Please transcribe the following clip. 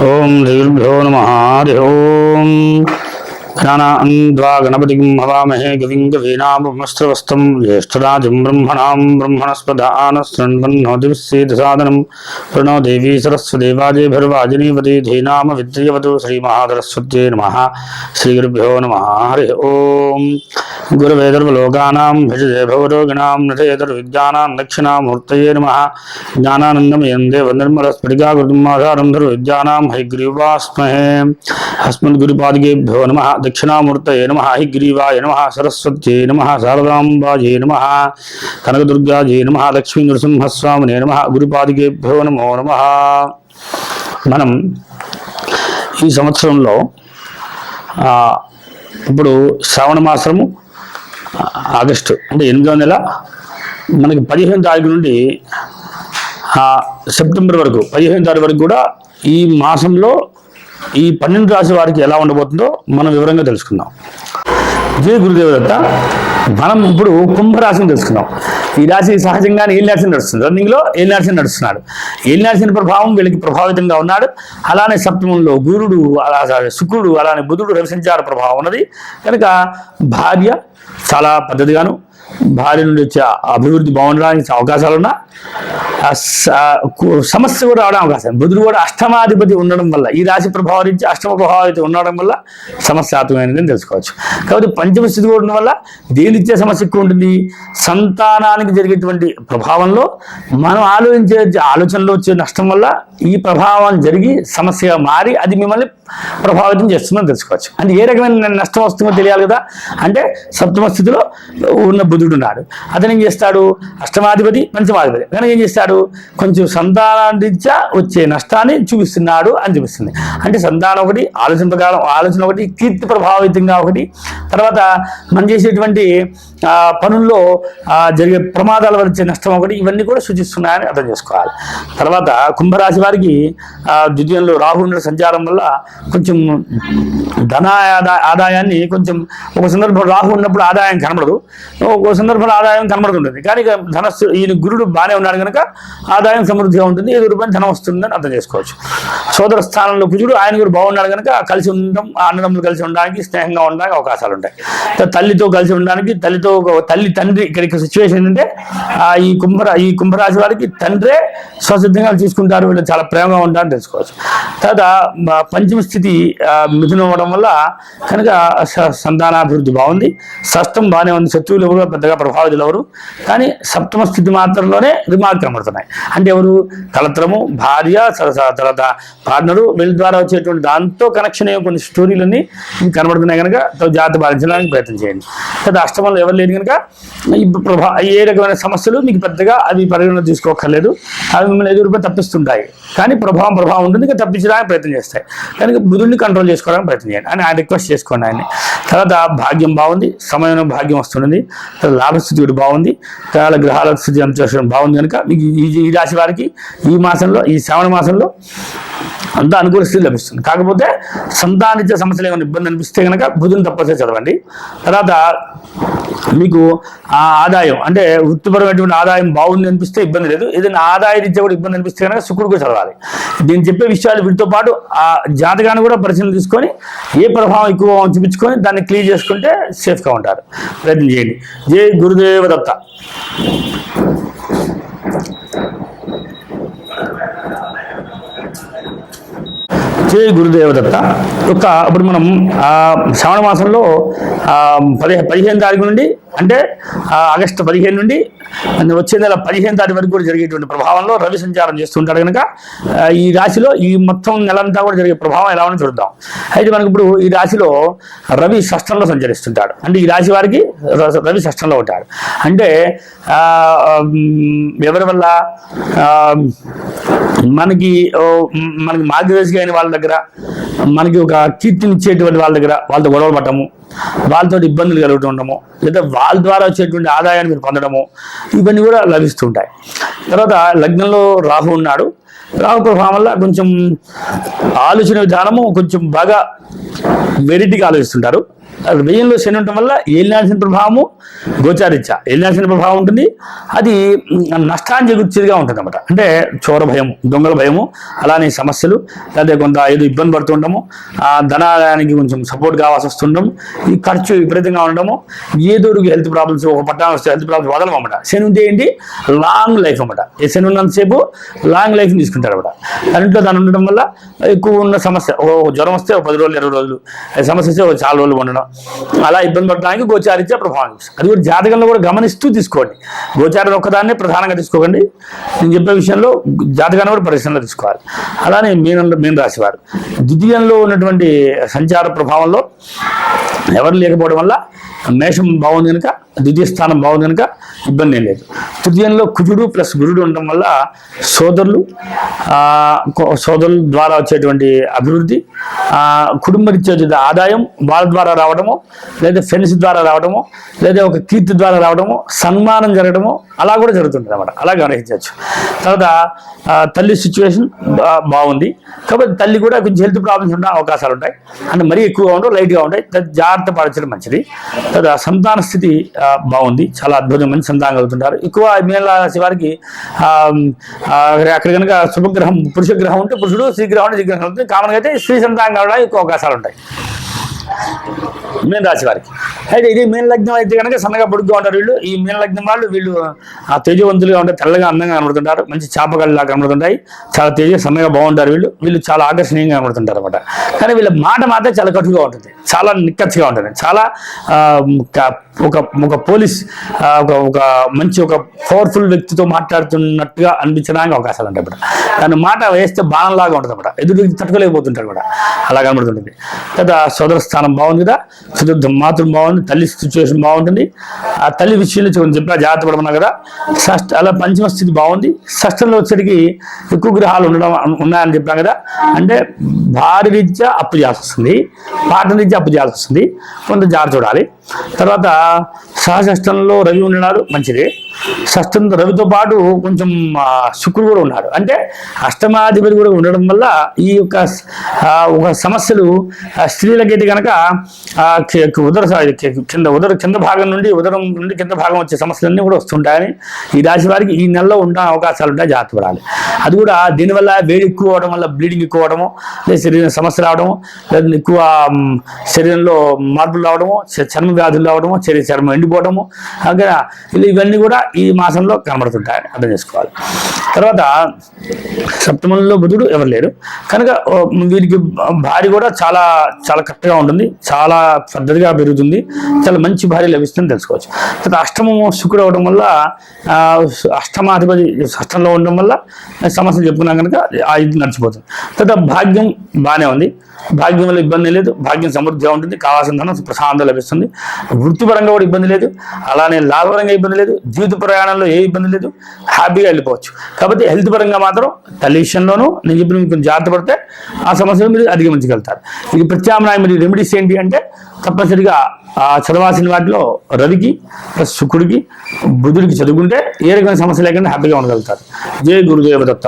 ఓం శ్రీభ్యో నమ. హరి ఓం. జ్ఞానాన్వా గణపతిం హవామహే గవిం గవీనామస్త్రవస్తం జ్యేష్ఠరాజం బ్రహ్మణాం బ్రహ్మణస్పదానస్రన్వన్నోదివిశ్చేదసాదనం ప్రణో దేవీ సరస్వదేవాజేభిర్వాజినీవతి ధీనామ విద్యవతు శ్రీమహాసరస్వత్యే నమ. శ్రీగురుభ్యో నమ. హరి ఓం. గురువేదర్వలోకానాం భజదే భవరోగిణాం నటేతర్విద్యానాం దక్షిణామూర్తయే నమ జ్ఞానానందమయం దేవ నిర్మలస్ఫటికాకృతిమాధారం విద్యానాం హైగ్రీవాస్మహే అస్మద్గురుపాదికేభ్యో నమ దక్షిణామూర్తయే నమ హైగ్రీవాయ నమ సరస్వత్యై నమ శారదాంబాజే నమ కనకదుర్గాజే నమ లక్ష్మీ నృసింహస్వామినే నమ గురుపాదికేభ్యో నమో నమ మనం ఈ సంవత్సరంలో ఇప్పుడు శ్రావణ మాసము ఆగస్టు అంటే ఎనిమిదవ నెల మనకి పదిహేను తారీఖు నుండి సెప్టెంబర్ వరకు పదిహేను తారీఖు వరకు కూడా ఈ మాసంలో ఈ పన్నెండు రాశి వారికి ఎలా ఉండబోతుందో మనం వివరంగా తెలుసుకుందాం. జయ గురుదేవదత్త మనం ఇప్పుడు కుంభరాశిని తెలుసుకున్నాం ఈ రాశి సహజంగానే ఏం నడిచి నడుస్తుంది? రన్నింగ్లో ఏం నడిచి నడుస్తున్నాడు? ఏం నడిచిన ప్రభావం వీళ్ళకి ప్రభావితంగా ఉన్నాడు? అలానే సప్తమంలో గురుడు అలా శుక్రుడు అలానే బుధుడు రవిసంచార ప్రభావం ఉన్నది. కనుక భార్య చాలా పద్ధతిగాను భార్య నుండి వచ్చే అభివృద్ధి బాగుండడానికి అవకాశాలు ఉన్నా సమస్య కూడా రావడం అవకాశం. బుధుడు కూడా అష్టమాధిపతి ఉండడం వల్ల ఈ రాశి ప్రభావం నుంచి అష్టమ ప్రభావితం ఉండడం వల్ల సమస్యాత్మకమైనది అని తెలుసుకోవచ్చు. కాబట్టి పంచమ స్థితి కూడా ఉండడం వల్ల దేనిచ్చే సమస్య ఎక్కువ ఉంటుంది? సంతానానికి జరిగేటువంటి ప్రభావంలో మనం ఆలోచించే ఆలోచనలో వచ్చే నష్టం వల్ల ఈ ప్రభావం జరిగి సమస్యగా మారి అది మిమ్మల్ని ప్రభావితం చేస్తుందని తెలుసుకోవచ్చు. అంటే ఏ రకమైన నష్టం వస్తుందో తెలియాలి కదా. అంటే సప్తమ స్థితిలో ఉన్న బుధుడు ఉన్నాడు. అతను ఏం చేస్తాడు? అష్టమాధిపతి పంచమాధిపతి. కనుక ఏం చేస్తాడు? కొంచెం సంతానాదిత్యా వచ్చే నష్టాన్ని చూపిస్తున్నాడు అని చూపిస్తుంది. అంటే సంతానం ఒకటి ఆలోచన ప్రకారం ఆలోచన ఒకటి కీర్తి ప్రభావితంగా ఒకటి. తర్వాత మనం చేసేటువంటి పనుల్లో జరిగే ప్రమాదాల వల్ల వచ్చే నష్టం ఒకటి ఇవన్నీ కూడా సూచిస్తున్నాయని అర్థం చేసుకోవాలి. తర్వాత కుంభరాశి వారికి ద్వితీయంలో రాహుండ సంచారం వల్ల కొంచెం ధన ఆదాయాన్ని కొంచెం ఒక సందర్భంలో రాహు ఉన్నప్పుడు ఆదాయం కనబడదు. ఒక సందర్భంలో ఆదాయం కనబడుతుంటుంది. కానీ ధనస్సు ఈయన గురుడు బాగానే ఉన్నాడు కనుక ఆదాయం సమృద్ధిగా ఉంటుంది ఏదో రూపాయలు ధనం వస్తుందని అర్థం చేసుకోవచ్చు. సోదర స్థానంలో కుజుడు ఆయన కూడా బాగున్నాడు కనుక కలిసి ఉండడం అన్నదమ్ములు కలిసి ఉండడానికి స్నేహంగా ఉండడానికి అవకాశాలు ఉంటాయి. త- తల్లితో కలిసి ఉండడానికి తల్లితో ఒక తల్లి తండ్రి ఇక్కడ సిచ్యువేషన్ ఏంటంటే ఈ కుంభరా ఈ కుంభరాశి వారికి తండ్రే స్వసిద్ధంగా చూసుకుంటారు వీళ్ళు చాలా ప్రేమగా ఉంటారని తెలుసుకోవచ్చు. తర్వాత పంచమ స్థితి మిథునం అవ్వడం వల్ల కనుక స- సంతానాభివృద్ధి బాగుంది. షష్టం బాగానే ఉంది శత్రువులు ఎవరు పెద్దగా ప్రభావితులు ఎవరు కానీ సప్తమ స్థితి మాత్రంలోనే రిమార్క్ కనబడుతున్నాయి అంటే ఎవరు? కలత్రము భార్య స- తర్వాత పార్ట్నరు వీళ్ళ ద్వారా వచ్చేటువంటి దాంతో కనెక్షన్ అయ్యే కొన్ని స్టోరీలన్నీ కనబడుతున్నాయి కనుక తో జాగ్రత్త పాటించడానికి ప్రయత్నం చేయండి. తర్వాత అష్టమంలో ఎవరు లేరు కనుక? ప్రభా ఏ రకమైన సమస్యలు మీకు పెద్దగా అవి పరిగణన తీసుకోకర్లేదు అవి మిమ్మల్ని ఎదురుపై తప్పిస్తుంటాయి. కానీ ప్రభావం ప్రభావం ఉంటుంది ఇంకా తప్పించడానికి ప్రయత్నం చేస్తాయి. కనుక బుధుడిని కంట్రోల్ చేసుకోవడానికి ప్రయత్నం చేయండి. అని ఆయన రిక్వెస్ట్ చేసుకోండి ఆయన్ని. తర్వాత భాగ్యం బాగుంది సమయంలో భాగ్యం వస్తుంది తర్వాత లాభస్థితి కూడా బాగుంది. తర్వాత గ్రహాల స్థితి అంత బాగుంది కనుక మీకు ఈ ఈ రాశి వారికి ఈ మాసంలో ఈ శ్రావణ మాసంలో అంత అనుకూల స్థితి లభిస్తుంది. కాకపోతే సంతానిచ్చే సమస్యలు ఏమైనా ఇబ్బంది అనిపిస్తే కనుక బుధుని తప్పనిసరి చదవండి. తర్వాత మీకు ఆ ఆదాయం అంటే వృత్తిపరమైనటువంటి ఆదాయం బాగుంది అనిపిస్తే ఇబ్బంది లేదు. ఏదైనా ఆదాయ రీత్యా కూడా ఇబ్బంది అనిపిస్తే కనుక శుక్రుడు కూడా చదవాలి. నేను చెప్పే విషయాలు వీటితో పాటు ఆ జాతకాన్ని కూడా పరిశీలన తీసుకొని ఏ ప్రభావం ఎక్కువ చూపించుకొని దాన్ని క్లియర్ చేసుకుంటే సేఫ్గా ఉంటారు. ప్రయత్నం చేయండి. జై గురుదేవ జై గురుదేవదత్త. యొక్క ఇప్పుడు మనం శ్రావణ మాసంలో పదిహేను పదిహే పదిహేను తారీఖు నుండి అంటే ఆగస్టు పదిహేను నుండి వచ్చే నెల పదిహేను తారీఖు వరకు కూడా జరిగేటువంటి ప్రభావంలో రవి సంచారం చేస్తుంటాడు కనుక ఈ రాశిలో ఈ మొత్తం నెలంతా కూడా జరిగే ప్రభావం ఎలా ఉందో చూద్దాం. అయితే మనకి ఇప్పుడు ఈ రాశిలో రవి షష్టంలో సంచరిస్తుంటాడు. అంటే ఈ రాశి వారికి ర- రవి షష్టంలో ఉంటాడు. అంటే ఎవరి వల్ల? మనకి మనకి మార్గదర్శి అయిన వాళ్ళ దగ్గర మనకి ఒక కీర్తిని ఇచ్చేటువంటి వాళ్ళ దగ్గర వాళ్ళతో గొడవలు పడటము వాళ్ళతో ఇబ్బందులు కలుగుతుండము లేదా వాళ్ళ ద్వారా వచ్చేటువంటి ఆదాయాన్ని మీరు పొందడము ఇవన్నీ కూడా లభిస్తుంటాయి. తర్వాత లగ్నంలో రాహు ఉన్నాడు. రాహు ప్రభావం వల్ల కొంచెం ఆలోచన విధానము కొంచెం బాగా వెరైటీగా ఆలోచిస్తుంటారు. వ్యయంలో శని ఉండటం వల్ల ఏలినాల్సిన ప్రభావము గోచారిత్య. ఏలినాల్సిన ప్రభావం ఉంటుంది. అది నష్టాన్ని చేకూర్చేదిగా ఉంటుంది అనమాట అంటే చోర భయం దొంగల భయము అలానే సమస్యలు లేదా కొంత ఏదో ఇబ్బంది పడుతుండము ఆ ధనానికి కొంచెం సపోర్ట్ కావాల్సి వస్తుండము ఈ ఖర్చు విపరీతంగా ఉండడము ఏదో హెల్త్ ప్రాబ్లమ్స్ ఒక పట్టణం వస్తే హెల్త్ ప్రాబ్లమ్స్ వదలం అనమాట శని ఉంటే ఏంటి? లాంగ్ లైఫ్ అనమాట ఈ శని ఉన్నంతసేపు లాంగ్ లైఫ్ తీసుకుంటారు అనమాట దాంట్లో దాని ఉండడం వల్ల ఎక్కువ ఉన్న సమస్య ఓ జ్వరం వస్తే ఒక పది రోజులు ఇరవై రోజులు సమస్య వస్తే ఒక చాలా రోజులు ఉండడం అలా ఇబ్బంది పడడానికి గోచారిత్య ప్రభావం. అది కూడా జాతకంలో కూడా గమనిస్తూ తీసుకోండి. గోచారం ఒక్కదాన్నే ప్రధానంగా తీసుకోకండి. నేను చెప్పే విషయంలో జాతకాన్ని కూడా పరిశ్రమలో తీసుకోవాలి. అలానే మీనంలో మీన రాశివారు ద్వితీయంలో ఉన్నటువంటి సంచార ప్రభావంలో ఎవరు లేకపోవడం వల్ల మేషం బాగుంది కనుక ద్వితీయ స్థానం బాగుంది కనుక ఇబ్బంది ఏం లేదు. తృతీయంలో కుజుడు ప్లస్ గురుడు ఉండడం వల్ల సోదరులు సోదరుల ద్వారా వచ్చేటువంటి అభివృద్ధి కుటుంబ రీత్యా ఆదాయం వాళ్ళ ద్వారా రావడము లేదా ఫ్రెండ్స్ ద్వారా రావడము లేదా ఒక కీర్తి ద్వారా రావడము సన్మానం జరగడము అలా కూడా జరుగుతుంది అనమాట అలా గమనించవచ్చు. తర్వాత తల్లి సిచ్యువేషన్ బాగుంది. కాబట్టి తల్లి కూడా కొంచెం హెల్త్ ప్రాబ్లమ్స్ ఉండే అవకాశాలు ఉంటాయి. అంటే మరీ ఎక్కువగా ఉండవు లైట్గా ఉంటాయి. జాగ్రత్త పరచడం మంచిది. తర్వాత సంతాన స్థితి బాగుంది. చాలా అద్భుతమైన సంతానం కలుగుతుంటారు. ఎక్కువ మేళ రాశి వారికి అక్కడ కనుక శుభగ్రహం పురుష గ్రహం ఉంటే పురుషుడు స్త్రీ గ్రహం ఉంటే ఉంటుంది కామన్గా అయితే స్త్రీ సంతానం కావడానికి ఎక్కువ అవకాశాలు ఉంటాయి. మీన రాశి వారికి. అయితే ఇది మీన లగ్నం అయితే కనుక సన్నగా పొడుగ్గా ఉంటారు వీళ్ళు. ఈ మీన లగ్నం వాళ్ళు వీళ్ళు ఆ తేజవంతులుగా ఉంటారు తెల్లగా అందంగా కనబడుతుంటారు. మంచి చేపకళ్ళలా కనబడుతుంటాయి. చాలా తేజ సన్నగా బాగుంటారు వీళ్ళు. వీళ్ళు చాలా ఆకర్షణీయంగా కనబడుతుంటారు అనమాట కానీ వీళ్ళ మాట మాత్రం చాలా కటుగా ఉంటుంది. చాలా నిక్కచ్చిగా ఉంటుంది. చాలా ఒక ఒక పోలీస్ ఒక ఒక మంచి ఒక పవర్ఫుల్ వ్యక్తితో మాట్లాడుతున్నట్టుగా అనిపించడానికి అవకాశాలు ఉంటాయి అన్నమాట. దాని మాట వేస్తే బాణంలాగా ఉంటుంది అనమాట ఎదురు తట్టుకోలేకపోతుంటారు కూడా. అలా కనబడుతుంటుంది. తర్వాత సోదర స్థానం బాగుంది కదా చతుర్థ మాతృం బాగుంది తల్లి సిచ్యువేషన్ బాగుంటుంది. ఆ తల్లి విషయంలో కొంచెం చెప్పినా జాగ్రత్త పడమన్నా కదా. షష్ఠ అలా పంచమ స్థితి బాగుంది. షష్ఠంలో వచ్చేటికి ఎక్కువ గ్రహాలు ఉండడం ఉన్నాయని చెప్పాం కదా. అంటే భారీ రీత్యా అప్పు చేయాల్సి వస్తుంది. పాట రీత్యా అప్పు చేయాల్సి వస్తుంది. కొంత జాగ్రత్త చూడాలి. తర్వాత సహషష్టంలో రవి ఉండడాలు మంచిది. షష్టం రవితో పాటు కొంచెం శుక్రుడు కూడా ఉన్నాడు. అంటే అష్టమాధిపతి కూడా ఉండడం వల్ల ఈ యొక్క ఒక సమస్యలు స్త్రీలకైతే కనుక ఆ, ఉదర కింద ఉదర కింద భాగం నుండి ఉదరం నుండి కింద భాగం వచ్చే సమస్యలన్నీ కూడా వస్తుంటాయని ఈ రాశి వారికి ఈ నెలలో ఉండే అవకాశాలు ఉంటాయి జాగ్రత్త పడాలి. అది కూడా దీనివల్ల వేడి ఎక్కువ అవడం వల్ల బ్లీడింగ్ ఎక్కువ అవడము లేదా శరీరం సమస్య రావడము లేదా ఎక్కువ శరీరంలో మార్పులు రావడము చర్మ వ్యాధులు రావడము శరీర చర్మం ఎండిపోవడము అలాగే ఇవన్నీ కూడా ఈ మాసంలో కనబడుతుంటాయి అర్థం చేసుకోవాలి. తర్వాత సప్తమంలో బుధుడు ఎవరు లేరు. కనుక వీరికి భార్య కూడా చాలా చాలా కరెక్ట్గా ఉంటుంది. చాలా పెద్దదిగా పెరుగుతుంది చాలా మంచి భార్య లభిస్తుంది తెలుసుకోవచ్చు. తర్వాత అష్టమము శుక్రుడు అవడం వల్ల అష్టమాధిపతి అష్టంలో ఉండడం వల్ల సమస్యలు చెప్పుకున్నాం కనుక ఆ ఇది నడిచిపోతుంది. తర్వాత భాగ్యం బాగానే ఉంది. భాగ్యం వల్ల ఇబ్బంది లేదు. భాగ్యం సమృద్ధిగా ఉంటుంది. కావాల్సిన ధనం ప్రశాంతం లభిస్తుంది. వృత్తిపరంగా కూడా ఇబ్బంది లేదు. అలానే లాభపరంగా ఇబ్బంది లేదు. జీవిత ప్రయాణంలో ఏ ఇబ్బంది లేదు. హ్యాపీగా వెళ్ళిపోవచ్చు. కాబట్టి హెల్త్ పరంగా మాత్రం తల్లి విషయంలోనూ నేను చెప్పిన కొంచెం జాగ్రత్త పడితే ఆ సమస్యలు మీరు అధిగమించగలుగుతారు. ఇది ప్రత్యామ్నాయం మీరు రెమెడీస్ ఏంటి అంటే తప్పనిసరిగా ఆ చదవాల్సిన వాటిలో రవికి ప్లస్ శుక్రుడికి బుధుడికి చదువుకుంటే ఏ రకమైన సమస్య లేకుండా హ్యాపీగా ఉండగలుగుతారు. జయ గురుదేవ దత్త.